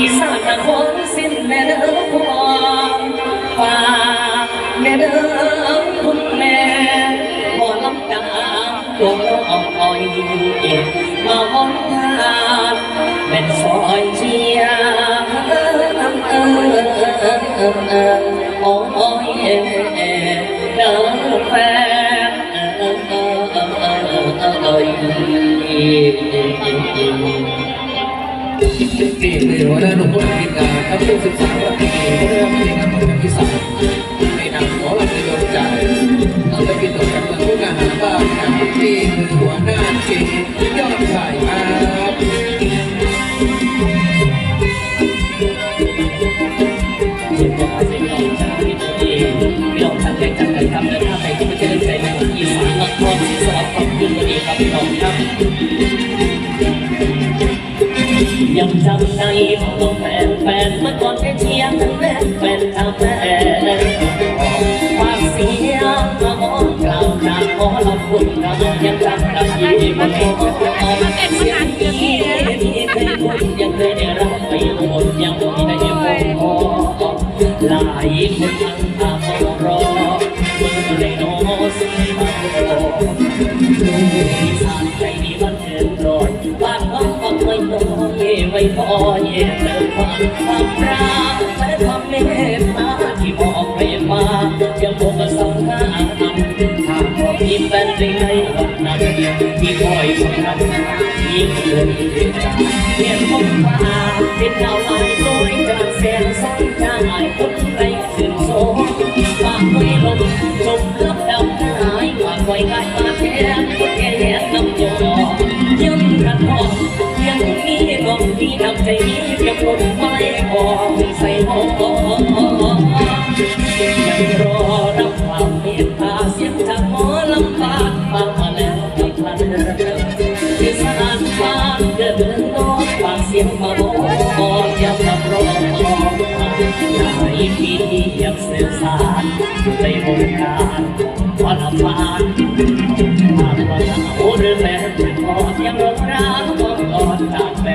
อีสานนครสิ้นแม่เด้อพวงฟ้าแม่เด้อคุณแม่บ่ลำดังตัวอ่อยมาหอนทานเป็นซอยเชียร์เออเออเออเออเออโอ้ยเออเด้อแฟนเออ เออเออเออเออเออเออนี่คือหัวหน้าหนุ่มผู้ทีมงานครับที่ศึกษาว่าที่นี่เรื่องเพลงของทางอีสานในนามำได้ผมแฟนแฟนเมื่อก่อนได้เชียร์กันแม่แฟนทำแม่ความเสียงมาหอนกล่าวจากขอเราคุณเรายังจำได้ยี่มันโอ้เสียงที่ที่เคยคุยยังเคยได้รับไปหมดยังไม่ได้พอหลายคนทั้งตามรอเมื่อได้นอสุดมาโอ้ลูกอีสานใอยไว้พอเย็นเดินความความรักและความเมตตาที่มอบให้มายังคงสำคัญนำหากพอมีแฟนในในวันนั้นที่คอยคนนั้นยิ่งเกินจากเพียงพบมาเป็นดาวลอยลอยจากแสงสายจางหายคนไรสิ้นโซ่ฝากไว้ลงจมรับดาวหายฝากไว้กายมา องมีน้ำใจมีเพียงคนไว้บอกใส่หอยังรอรับความเมตตาเสียงจากหมอลำบากฟังมาแล้วกับพันที่สานบ้านเดินนอนฝากเสียงมาบอกยังรับรองหลายปีที่ยังสื่อสารในวงการวันละพานผ่านวันละโอ้เรื่องแม่เป็นพอยังรักรัก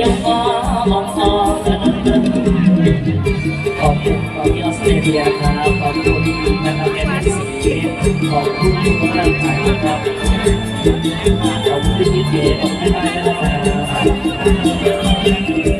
ยังมองขอบคุณขอบคุณที่ออสเตรเลียครับขอบคุณนะครับเอ็นเอสซีขอบคุณทุกกำลังใจครับขอบคุณที่เกียรติขอบคุณมากนะครับ